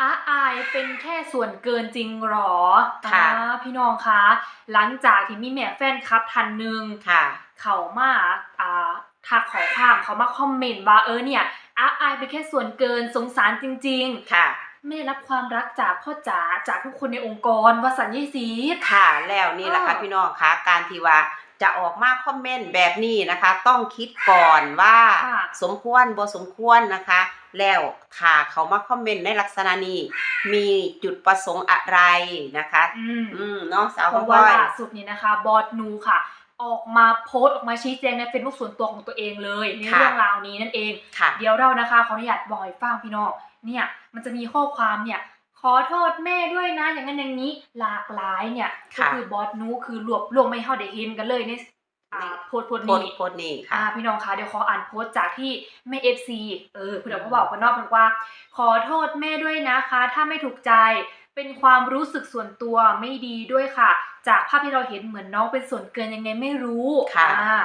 อาอายเป็นแค่ส่วนเกินจริงหรอค่ะอ่าพี่น้องคะ หลังจากที่มีแม่แฟนคลับทันหนึ่งค่ะ เขามาอ่าทักขอความเขามาคอมเมนต์ว่าเออเนี่ยอาอายเป็นแค่ส่วนเกินสงสารจริงค่ะๆ ไม่ได้รับความรักจากพ่อจ๋าจากทุกคนในองค์กรวสันยี่สีด ค่ะแล้วนี่แหละค่ะอ้อพี่น้องคะการที่ว่าจะออกมาคอมเมนต์แบบนี้นะคะ ต้องคิดก่อนว่าค่ะสมควรบ่สมควรนะคะ แล้วถ้าเขามาคอมเมนต์ในลักษณะนี้มีจุดประสงค์อะไรนะคะ อืม อืมเนาะสาวเพคำราะพ้ว่าอย ล่าสุดนี้นะคะ บอสนูค่ะ ออกมาโพสต์ออกมาชี้แจงในเฟซบุ๊กส่วนตัวของตัวเองเลยในค่ะ เรื่องราวนี้นั่นเอง ค่ะ เดี๋ยวเรานะคะขออนุญาตบอกให้ฟังพี่น้อง เนี่ยมันจะมีข้อความเนี่ยขอโทษแม่ด้วยนะ อย่างนั้นอย่างนี้หลากหลายเนี่ยก็ค่ะคือบอสนูคือรวบรวมไม่ให้เขาได้เห็นกันเลยในอ่าโพสต์โพสต์โพสนี้ต์โพสต์นี่อ่าค่ะพี่น้องคะเดี๋ยวขออ่านโพสต์จากที่แม่เอฟซีเออคุณเดี๋ยวเขาบอกกันนอกบอกว่า ขอโทษแม่ด้วยนะคะ ถ้าไม่ถูกใจเป็นความรู้สึกส่วนตัวไม่ดีด้วยค่ะ จากภาพที่เราเห็นเหมือนน้องเป็นส่วนเกินยังไงไม่รู้ค่ะอ่า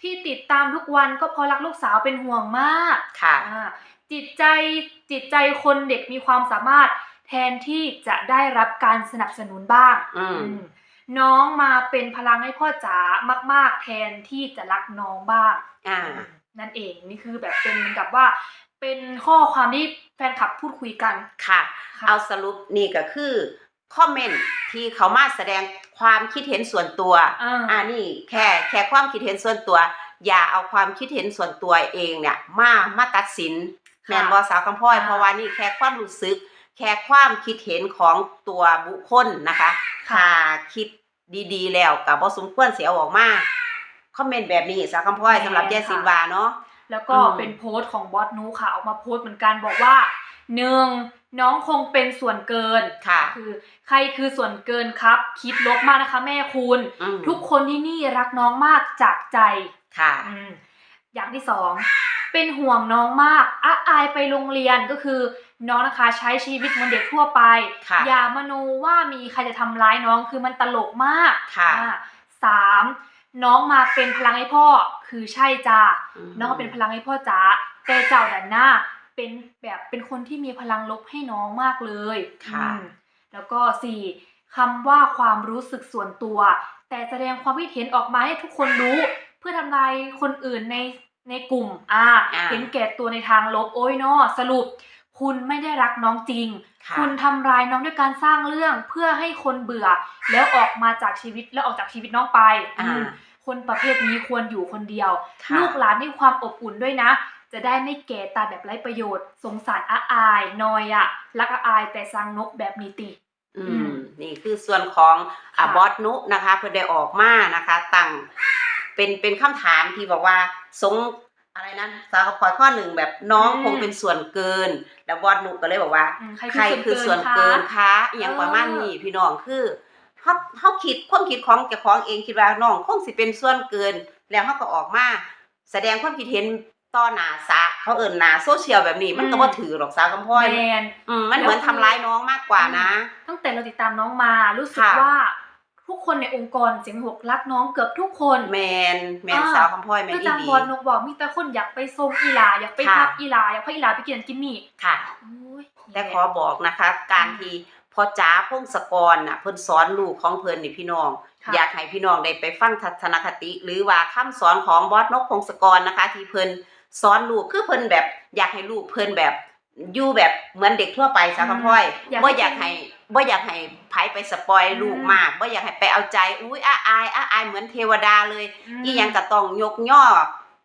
ที่ติดตามทุกวันก็เพราะรักลูกสาวเป็นห่วงมากค่ะอ่าจิตใจจิตใจคนเด็กมีความสามารถแทนที่จะได้รับการสนับสนุนบ้างอืมอืมน้องมาเป็นพลังให้พ่อจ๋ามาก ๆ แทนที่จะรักน้องบ้างอ่านั่นเองนี่คือแบบเป็นเหมือนกับว่า เป็นข้อความที่แฟนคลับพูดคุยกันค่ะค่ะเอาสรุปนี่ก็คือคอมเมนต์ที่เขามาแสดง ความคิดเห็นส่วนตัวอ่า อ่านี่แค่แค่ความคิดเห็นส่วนตัว อย่าเอาความคิดเห็นส่วนตัวเองเนี่ยมามาตัดสินค่ะแมนบอสาวคำพ่อยค่ะเพราะว่านี่แค่ความรู้สึก แค่ความคิดเห็นของตัวบุคคลนะคะค่ะถ้าคิดดีๆ แล้วกับบอสมควรเสียออกมาคอมเมนต์แบบนี้สาวคำพ่อยสำหรับแยซินวาเนาะ แล้วก็อืมเป็นโพสต์ของบอสนูค่ะออกมาโพสต์เหมือนกันบอกว่า หนึ่งน้องคงเป็นส่วนเกินค่ะ คือใครคือส่วนเกินครับ คิดลบมากนะคะ แม่คุณ อืม ทุกคนที่นี่รักน้องมากจากใจค่ะ อืมอย่างที่สองเป็นห่วงน้องมากอะอายไปโรงเรียนก็คือ น้องนะคะใช้ชีวิตเหมือนเด็กทั่วไป ค่ะ อย่ามโนว่ามีใครจะทำร้ายน้องคือมันตลกมากค่ะอ่าสามน้องมาเป็นพลังให้พ่อ คือใช่จ้ามน้องเป็นพลังให้พ่อจ๋าแต่เจ้าดันหน้า เป็นแบบเป็นคนที่มีพลังลบให้น้องมากเลยค่ะอืมแล้วก็สี่คำว่าความรู้สึกส่วนตัว แต่แสดงความคิดเห็นออกมาให้ทุกคนรู้ เพื่อทำลายคนอื่นในในกลุ่มอ่าอ่าเห็นแก่ตัวในทางลบโอ้ยเนาะสรุป คุณไม่ได้รักน้องจริงค่ะคุณทำร้ายน้องด้วยการสร้างเรื่องเพื่อให้คนเบื่อ แล้วออกมาจากชีวิตแล้วออกจากชีวิตน้องไปอ่าอืมคนประเภทนี้ควรอยู่คนเดียวค่ะลูกหลานให้ความอบอุ่นด้วยนะ จะได้ไม่แก่ตายแบบไร้ประโยชน์ สงสารอาอายนอยอะรักอาอายแต่สร้างนกแบบนี้ติอือืมมนี่คือส่วนของอะค่ะบอสนุนะคะ เพื่อได้ออกมานะคะตั้งเป็นเป็นคำถามที่บอกว่าสงอะไรนะสาวขอข้อหนึ่งแบบน้องคงเป็นส่วนเกิน แล้วบอสนุก็เลยบอกว่าอืมใครคือส่วนเกินคะคะอหย่างประมาณนี้พี่น้องคือเขาเขาคิดความคิดของเจ้าของเองคิดว่าน้องคงสิเป็นส่วนเกิน แล้วเขาก็ออกมาแสดงความคิดเห็น ต่อหน้าสาเขาเอิ้นหน้าโซเชียลแบบนี้มันก็บ่ถือหรอกสาวคำพ่อยแมน อืมมันเหมือนทำร้ายน้องมากกว่านะ ตั้งแต่เราติดตามน้องมารู้สึกค่ะ ว่า ทุกคนในองค์กรเสียงหกรักน้องเกือบทุกคนแมนแมนอ่าสาวคำพ่อยแมนคืออีจังดี บอลนกบอกมีแต่คนอยากไปทรงอีหลาอยากไปค่ะพักอีหลาอยากพาอีหลาไปกินกินมี่ค่ะ โอ้ยแต่ขอบอกนะคะ การที่พอจ๋าพงศกรน่ะเพิ่นสอนลูกของเพิ่นนี่พี่น้อง ค่ะ อยากให้พี่น้องได้ไปฟังทัศนคติ หรือว่าคำสอนของบอสนกพงศกรนะคะ ที่เพิ่น สอนลูกคือเพิ่นแบบ อยากให้ลูกเพิ่นแบบอยู่แบบเหมือนเด็กทั่วไปสาวคำพ่อยอยากบ่ให้อยากให้บ่อยากให้ไผไปสปอยอืมลูกมากบ่อยากให้ไปเอาใจอุ้ยอ้าอายอ้าอายเหมือนเทวดาเลยมอีหยังก็ต้องยกย่อ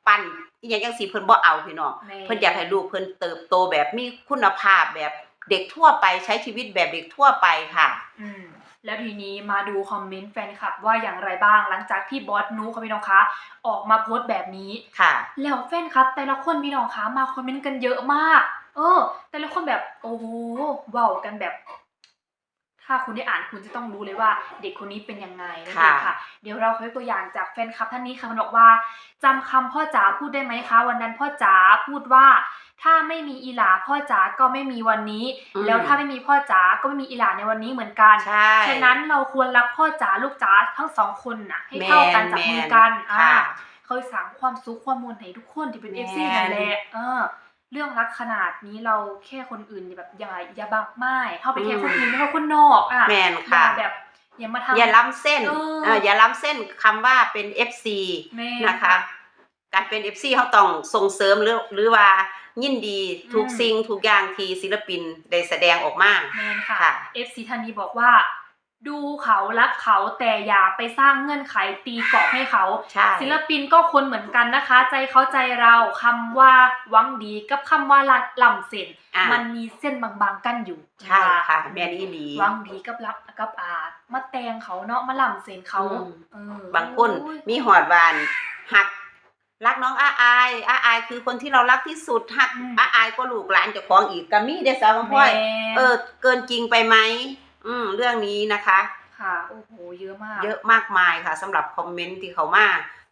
ปั้นอีหยังจังซี่เพิ่นบ่เอาพี่น้องแม่เพิ่นอยากให้ลูกเพิ่นเติบโตแบบมีคุณภาพแบบเด็กทั่วไปใช้ชีวิตแบบเด็กทั่วไปค่ะอืม แล้วทีนี้มาดูคอมเมนต์แฟนคลับว่าอย่างไรบ้าง หลังจากที่บอสนูค่ะพี่น้องคะออกมาโพสต์แบบนี้ค่ะ แล้วแฟนคลับ แต่ละคนพี่น้องคะมาคอมเมนต์กันเยอะมาก เออ แต่ละคนแบบโอ้โหเว้ากันแบบ ถ้าคุณได้อ่านคุณจะต้องรู้เลยว่าเด็กคนนี้เป็นยังไงนั่นเองค่ะค่ะเดี๋ยวเราขอยกตัวอย่างจากแฟนคลับท่านนี้ค่ะมันบอกว่าจำคำพ่อจ๋าพูดได้ไหมคะ วันนั้นพ่อจ๋าพูดว่า ถ้าไม่มีอีหลาพ่อจ๋าก็ไม่มีวันนี้อืมแล้วถ้าไม่มีพ่อจ๋าก็ไม่มีอีหลาในวันนี้เหมือนกันใช่ฉะนั้นเราควรรักพ่อจ๋าลูกจ๋าทั้งสองคนน่ะให้เท่ากันจับมือกันแมนอ่าค่ะเขาสร้างความสุขความมวลให้ทุกคนที่เป็นแมเอนฟซีนั่นแหละเออ เรื่องรักขนาดนี้เราแค่คนอื่นอย่าแบบอย่าอย่าบักไม่เข้าไปแค่อืมคนอื่นไม่เข้าคนนอกอะแมนอย่าค่ะแบบอย่ามาทำอย่าล้ำเส้นเออเอ่ออย่าล้ำเส้นคำว่าเป็น FC แม่นะคะการเป็น FC เขาต้องส่งเสริมหรือหรือว่ายินดีทุกอืมสิ่งทุกอย่างที่ศิลปินได้แสดงออกมาแมนค่ะค่ะ FC ท่านนี้บอกว่า ดูเขารักเขาแต่อย่าไปสร้างเงื่อนไขตีกรอบให้เขา ใช่ ศิลปินก็คนเหมือนกันนะคะ ใจเขาใจเราคำว่าหวังดีกับคำว่าลัดล่ำเส้นอะ มันมีเส้นบางๆกั้นอยู่ใช่ค่ะ แม่นอีหลีหวังดีกับรับกับอามาแตงเขาเนาะมาล่ำเส้นเขาอืมเออบางคนโอ้ยมีหอดวานหัก รักน้องอาอายอาอายคือคนที่เรารักที่สุดหักอาอายก็ลูกหลานเจ้าของอีกก็มีได้อสาวคำพ่อย แม่ เออเกินจริงไปไหม อืมเรื่องนี้นะคะ ค่ะโอ้โหเยอะมาก เยอะมากมายค่ะสำหรับคอมเมนต์ที่เขามา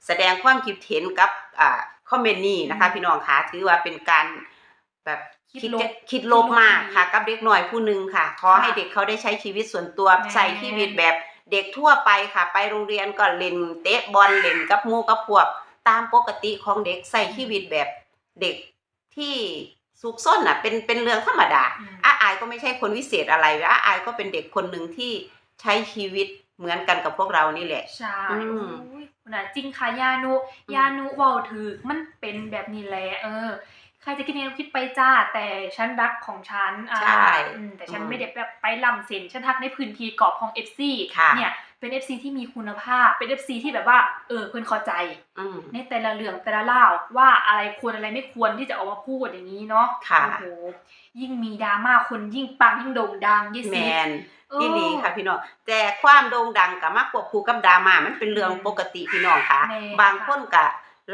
แสดงความคิดเห็นกับอ่าคอมเมนต์นี้นะคะอืมพี่น้องคะถือว่าเป็นการแบบคิดคิดลบจะคิดลบมากค่ะ กับเด็กหน่อยผู้หนึ่งค่ะ ขอค่ะให้เด็กเขาได้ใช้ชีวิตส่วนตัวแม่ใส่ชีวิตแบบเด็กทั่วไปค่ะ ไปโรงเรียนก็เล่นเตะบอลเล่นกับหมู่กับพวก ตามปกติของเด็กใส่ชีวิตแบบเด็กที่ สุกซ่นน่ะเป็นเป็นเรื่องธรรมดาอืมอาอายก็ไม่ใช่คนวิเศษอะไรอาอายก็เป็นเด็กคนหนึ่งที่ใช้ชีวิตเหมือนกันกับพวกเรานี่แหละ ใช่อืมโอ้ยคุณน่ะจริงค่ะยานุยานุเว้าถือมันเป็นแบบนี้แหละเออ ใครจะคิดยังไงก็คิดไปจ้า แต่ฉันรักของฉันอ่าใช่อืมแต่ฉันอืมไม่ได้แบบไปลำเซ็นฉันทักในพื้นที่กรอบของ FC ค่ะเนี่ย เป็น FC ที่มีคุณภาพ เป็น FC ที่แบบว่า เออเพื่อนเข้าใจ อืม ในแต่ละเรื่องแต่ละเล่าวว่าอะไรควรอะไรไม่ควรที่จะออกมาพูดอย่างนี้เนาะค่ะ โอ้โหยิ่งมีดราม่าคนยิ่งปังยิ่งโด่งดังยิ่งแมซีนเออนี่ดีค่ะพี่น้องแต่ความโด่งดังกับมากควบคู่กับดราม่ามันเป็นเรื่องอืมปกติพี่น้องค่ะ แม่บางคนก็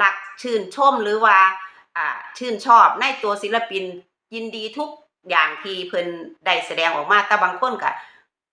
รักชื่นชมหรือว่าอ่าชื่นชอบในตัวศิลปินยินดีทุกอย่างที่เพิ่นได้แสดงออกมาแต่บางคนก็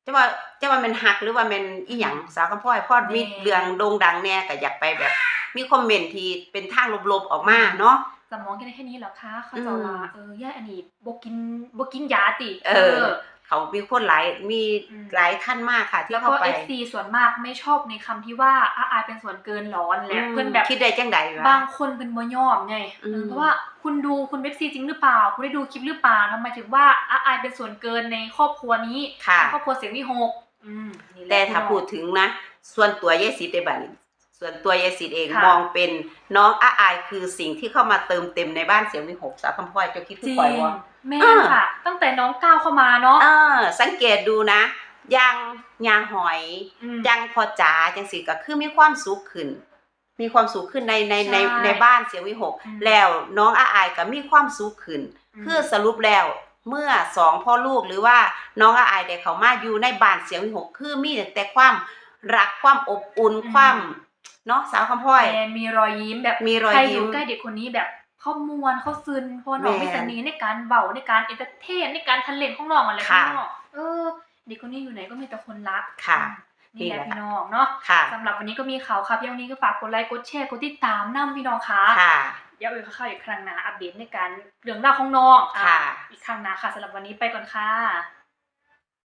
จะว่าจะว่ามันหักหรือว่ามันอีหยังสาวคำพ่อยพอดมีแม่เรื่องโด่งดังแน่ก็อยากไปแบบ มีคอมเมนต์ที่เป็นทางลบๆออกมาเนาะ สมองกันได้แค่นี้เหรอคะเขาอืจะมว่าเออย่าอันนี้บกินบกินยาติ เออ เขามีคนหลายมีอืมหลายท่านมากค่ะ ที่แล้วเข้าก็ไปเอฟซีส่วนมากไม่ชอบในคำที่ว่าอาอายเป็นส่วนเกินหรอนแหละอืมเพื่อนแบบคิดได้จังใดวะบางคนเป็นบ่ยอมไงอืมเออเพราะว่าคุณดูคุณเว็บซีจริงหรือเปล่า คุณได้ดูคลิปหรือเปล่าทำไมถึงว่าอาอายเป็นส่วนเกินในครอบครัวนี้ค่ะครอบครัวเสียงวิหกอืมนี่หละแต่ถ้าพี่น้องพูดถึงนะ ส่วนตัวยายสิทธิ์ในบัดนี้ ส่วนตัวยายสิทธิ์เองค่ะ มองเป็นน้องอาอายคือสิ่งที่เข้ามาเติมเต็มในบ้านเสียงวิหกสาวคำพ่อยเจะคิดจคือริงปล่อยวะแม่เออค่ะ ตั้งแต่น้องก้าวเข้ามาเนาะเออ สังเกตดูนะยางยางหอย ม ยังพอจ๋าจังสิก็คือมีความสุขขึ้น มีความสุขขึ้นในในในใช่ในบ้านเสียงวิหก อืม แล้วน้องอาอายก็มีความสุขขึ้นมคือสรุปแล้วเมื่อสองพ่อลูกหรือว่าน้องอาอายได้เขามาอยู่ในบ้านเสียงวิหกคือมีแต่ความรักความอบอุ่นอืม ความ เนาะสาวคำพ่อย แมนมีรอยยิ้มแบบมีรอยใครอยิ้ยู่มใกล้เด็กคนนี้แบบเขามวนเขาซึนเพราะว่าน้องแมนมีเสน่ห์ในการเบาในการเอนเตอร์เทนในการทันเลนของน้องอะไรค่ะข้างนอกเออ เด็กคนนี้อยู่ไหนก็มีแต่คนรักค่ะอืมนี่แหละนี่แหละ พี่น้องเนาะค่ะ สำหรับวันนี้ก็มีข่าวครับยังนี้ก็ฝากกดไลค์กดแชร์กดติดตามนํพี่น้องค่ะ ค่ะ เดี๋ยวเอ๋ยเข้าอีกครั้งหนะอัปเดตในการเรื่องราวของน้องอ่ค่ะ อีกครั้งหนะค่ะสำหรับวันนี้ไปก่อนค่ะ